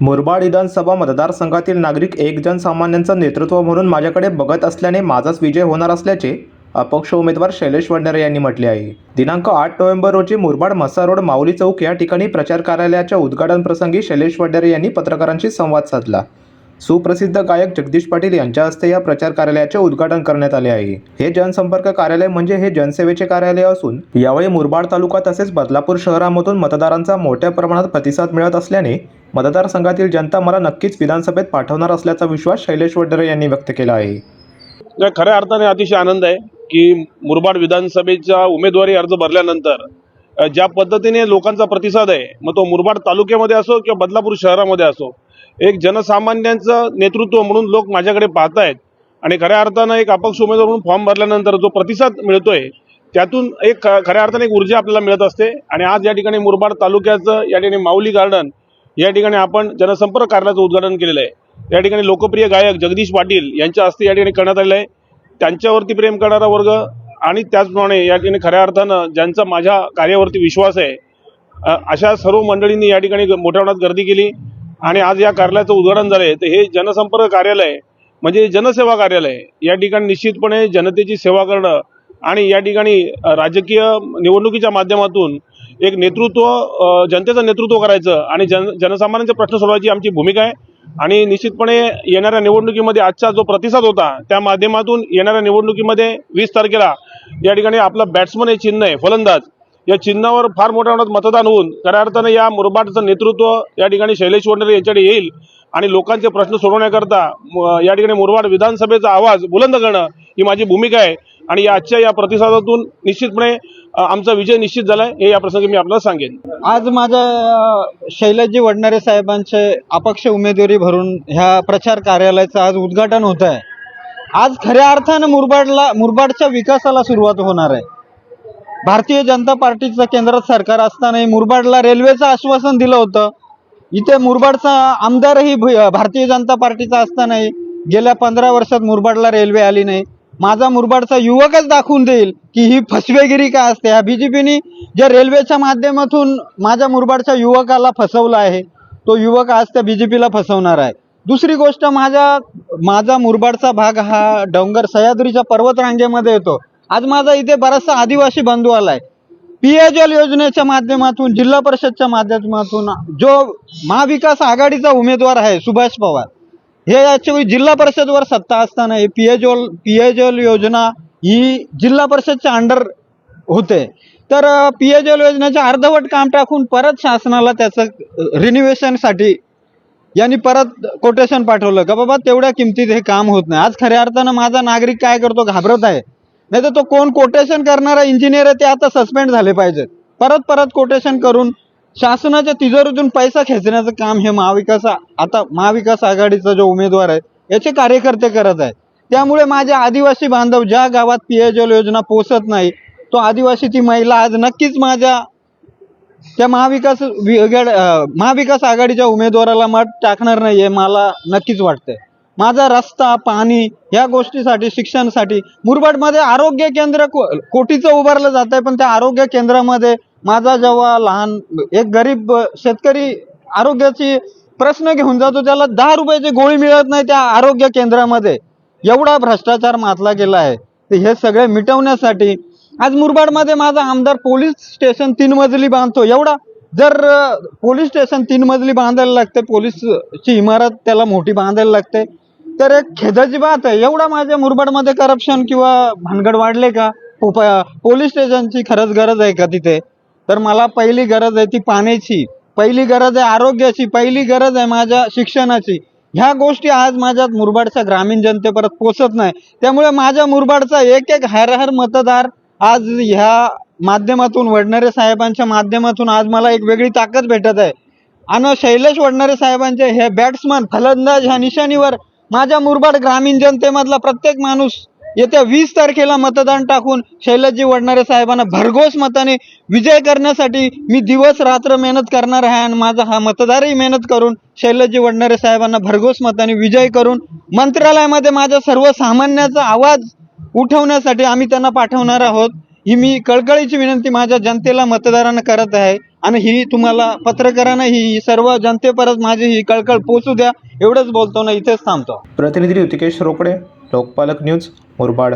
मुरबाड विधानसभा मतदारसंघातील नागरिक एक जनसामान्यांचं नेतृत्व म्हणून माझ्याकडे बघत असल्याने माझाच विजय होणार असल्याचे अपक्ष उमेदवार शैलेश वडनेरे यांनी म्हटले आहे. दिनांक आठ नोव्हेंबर रोजी मुरबाड मसा रोड माऊली चौक या ठिकाणी प्रचार कार्यालयाच्या उद्घाटन प्रसंगी शैलेश वडनेरे यांनी पत्रकारांशी संवाद साधला. सुप्रसिद्ध गायक जगदीश पाटील यांच्या हस्ते या प्रचार कार्यालयाचे उद्घाटन करण्यात आले आहे. हे जनसंपर्क कार्यालय म्हणजे हे जनसेवेचे कार्यालय असून यावेळी मुरबाड तालुका तसेच बदलापूर शहरामधून मतदारांचा मोठ्या प्रमाणात प्रतिसाद मिळत असल्याने मतदारसंघातील जनता मला नक्कीच विधानसभेत पाठवणार असल्याचा विश्वास शैलेश वडरे यांनी व्यक्त केला आहे. खऱ्या अर्थाने अतिशय आनंद आहे की मुरबाड विधानसभेचा उमेदवारी अर्ज भरल्यानंतर ज्या पद्धतीने लोकांचा प्रतिसाद आहे मग तो मुरबाड तालुक्यामध्ये असो किंवा बदलापूर शहरामध्ये असो एक जनसामान्यांचं नेतृत्व म्हणून लोक माझ्याकडे पाहत आहेत आणि खऱ्या अर्थानं एक अपक्ष उमेदवार म्हणून फॉर्म भरल्यानंतर जो प्रतिसाद मिळतोय त्यातून एक ख- खऱ्या अर्थाने एक ऊर्जा आपल्याला मिळत असते. आणि आज या ठिकाणी मुरबाड तालुक्याचं या ठिकाणी माऊली गार्डन या ठिकाणी आपण जनसंपर्क कार्यालयाचं उद्घाटन केलेलं आहे. या ठिकाणी लोकप्रिय गायक जगदीश पाटील यांच्या हस्ते या ठिकाणी करण्यात आलेलं आहे. त्यांच्यावरती प्रेम करणारा वर्ग आणि त्याचप्रमाणे या ठिकाणी खऱ्या अर्थानं ज्यांचा माझ्या कार्यावरती विश्वास आहे अशा सर्व मंडळींनी या ठिकाणी मोठ्या प्रमाणात गर्दी केली आणि आज या कार्यालयाचं उद्घाटन झालंय. तर हे जनसंपर्क कार्यालय म्हणजे जनसेवा कार्यालय या ठिकाणी निश्चितपणे जनतेची सेवा करणं आणि या ठिकाणी राजकीय निवडणुकीच्या माध्यमातून एक नेतृत्व जनतेचं नेतृत्व करायचं आणि जन जनसामान्यांचे प्रश्न सोडवायची आमची भूमिका आहे. आणि निश्चितपणे येणाऱ्या निवडणुकीमध्ये आजचा जो प्रतिसाद होता त्या माध्यमातून येणाऱ्या निवडणुकीमध्ये वीस तारखेला या ठिकाणी आपलं बॅट्समन हे चिन्ह आहे फलंदाज. या चिन्हावर फार मोठ्या प्रमाणात मतदान होऊन खऱ्या अर्थानं या मुरबाडचं नेतृत्व या ठिकाणी शैलेश वडनेरे यांच्याकडे येईल. आणि लोकांचे प्रश्न सोडवण्याकरता म- या ठिकाणी मुरबाड विधानसभेचा आवाज बुलंद करणं ही माझी भूमिका आहे. आणि या आजच्या या प्रतिसादातून निश्चितपणे आमचा विजय निश्चित झाला आहे हे या प्रसंगी मी आपल्याला सांगेन. आज माझ्या अ, शैलजी वडणारे साहेबांचे अपक्ष उमेदवारी भरून ह्या प्रचार कार्यालयाचं आज उद्घाटन होत आहे आज खऱ्या अर्थानं मुरबाडला मुरबाडच्या विकासाला सुरुवात होणार आहे. भारतीय जनता पार्टीचं केंद्रात सरकार असतानाही मुरबाडला रेल्वेचं आश्वासन दिलं होतं. इथे मुरबाडचा आमदारही भारतीय जनता पार्टीचा असतानाही गेल्या पंधरा वर्षात मुरबाडला रेल्वे आली नाही. माझा मुरबाडचा युवकच दाखवून देईल की ही फसवेगिरी काय असते. ह्या बी जे पीने ज्या रेल्वेच्या माध्यमातून माझ्या मुरबाडच्या युवकाला फसवलं आहे तो युवक आज त्या बी जे पीला फसवणार आहे. दुसरी गोष्ट माझ्या माझा मुरबाडचा भाग हा डोंगर सह्याद्रीच्या पर्वतरांगेमध्ये येतो. आज माझा इथे बराचसा आदिवासी बंधू एच पीएचएल योजनेच्या माध्यमातून जिल्हा परिषदच्या माध्यमातून जो महाविकास आघाडीचा उमेदवार आहे सुभाष पवार हे याच्या वेळी जिल्हा परिषदवर सत्ता असताना ही पीएचएल पीएचएल योजना ही जिल्हा परिषदच्या अंडर होते. तर पीएचएल योजनेचे अर्धवट काम टाकून परत शासनाला त्याचं रिन्युएशनसाठी यांनी परत कोटेशन पाठवलं का बाबा तेवढ्या किमतीत हे काम होत नाही. आज खऱ्या अर्थानं माझा नागरिक काय करतो घाबरत आहे. नाही तर तो कोण कोटेशन करणारा इंजिनियर आहे ते आता सस्पेंड झाले पाहिजेत. परत परत कोटेशन करून शासनाच्या तिजोरीतून पैसा खेचण्याचं काम हे महाविकास आता महाविकास आघाडीचा जो उमेदवार आहे याचे कार्यकर्ते करत आहेत. त्यामुळे माझे आदिवासी बांधव ज्या गावात पीएचएल योजना पोचत नाही तो आदिवासी ती महिला आज नक्कीच माझ्या त्या महाविकास महाविकास आघाडीच्या उमेदवाराला मत टाकणार नाही हे मला नक्कीच वाटतंय. माझा रस्ता पाणी या गोष्टीसाठी शिक्षणासाठी. मुरबाडमध्ये आरोग्य केंद्र को- कोटीचं उभारलं जात आहे पण त्या आरोग्य केंद्रामध्ये माझा जेव्हा लहान एक गरीब शेतकरी आरोग्याची प्रश्न घेऊन जातो त्याला दहा रुपयाची गोळी मिळत नाही त्या आरोग्य केंद्रामध्ये. एवढा भ्रष्टाचार मातला गेला आहे. तर हे सगळे मिटवण्यासाठी आज मुरबाडमध्ये माझा आमदार पोलीस स्टेशन तीन मजली बांधतो. एवढा जर पोलीस स्टेशन तीन मजली बांधायला लागते पोलीसची इमारत त्याला मोठी बांधायला लागते. तर एक खेदाची बात आहे. एवढा माझ्या मुरबाडमध्ये करप्शन किंवा भानगड वाढले का? उप पोलीस स्टेशनची खरंच गरज आहे का तिथे? तर मला पहिली गरज आहे ती पाण्याची. पहिली गरज आहे आरोग्याची. पहिली गरज आहे माझ्या शिक्षणाची. ह्या गोष्टी आज माझ्या मुरबाडच्या ग्रामीण जनतेपर्यंत पोचत नाही. त्यामुळे माझ्या मुरबाडचा एक एक हरहर मतदार आज ह्या माध्यमातून वडणारे साहेबांच्या माध्यमातून आज मला एक वेगळी ताकद भेटत आहे. आणि शैलेश वडणारे साहेबांचे हे बॅट्समन फलंदाज ह्या निशाणीवर माझ्या मुरबाड ग्रामीण जनतेमधला प्रत्येक माणूस येत्या वीस तारखेला मतदान टाकून शैलजी वडणारे साहेबांना भरघोस मताने विजय करण्यासाठी मी दिवस रात्र मेहनत करणार आहे आणि माझा हा मतदारही मेहनत करून शैलजी वडणारे साहेबांना भरघोस मताने विजय करून मंत्रालयामध्ये माझ्या सर्वसामान्याचा आवाज उठवण्यासाठी आम्ही त्यांना पाठवणार आहोत. ही मी कळकळीची विनंती माझ्या जनतेला मतदारांना करत आहे. आणि ही तुम्हाला पत्रकारांना ही सर्व जनतेपर्यंत माझी ही कळकळ पोचू द्या. एवढंच बोलतो ना इथेच थांबतो. प्रतिनिधी ऋतिकेश रोकडे लोकपालक न्यूज मुरबाड.